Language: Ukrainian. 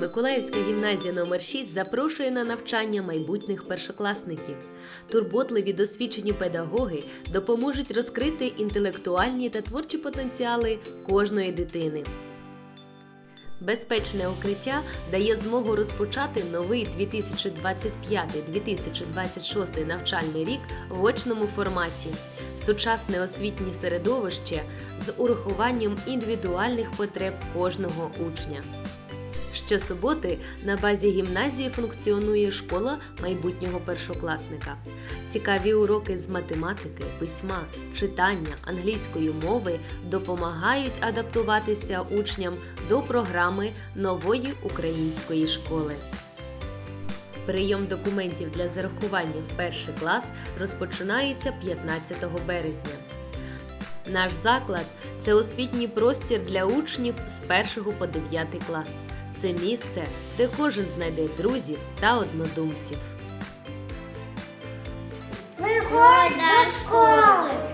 Миколаївська гімназія номер 6 запрошує на навчання майбутніх першокласників. Турботливі досвідчені педагоги допоможуть розкрити інтелектуальні та творчі потенціали кожної дитини. Безпечне укриття дає змогу розпочати новий 2025-2026 навчальний рік в очному форматі. Сучасне освітнє середовище з урахуванням індивідуальних потреб кожного учня. Щосуботи на базі гімназії функціонує школа майбутнього першокласника. Цікаві уроки з математики, письма, читання, англійської мови допомагають адаптуватися учням до програми нової української школи. Прийом документів для зарахування в перший клас розпочинається 15 березня. Наш заклад це освітній простір для учнів з 1 по 9 клас. Це місце, де кожен знайде друзів та однодумців. Виходь до школи!